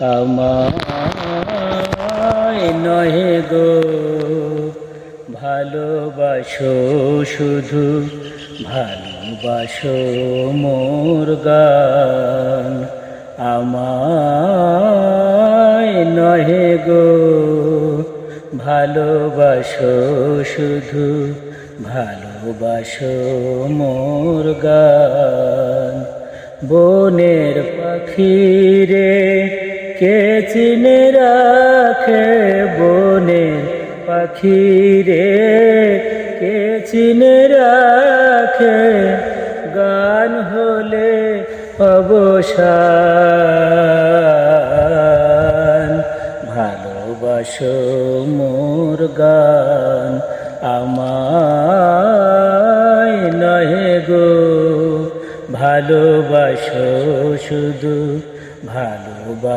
আমায় নহে গো, ভালোবাসো শুধু, ভালোবাসো মোর গান। আমায় নহে গো, ভালোবাসো শুধু, ভালোবাসো মোর গান। বনের পাখি রে কে চিনে রাখে বনের পাখি রে? কে চিনে রাখে গান হলে অবসান? ভালোবাসো মোর গান আমায় নহে গো। ভালোবাসো শুধু ভালোবাসো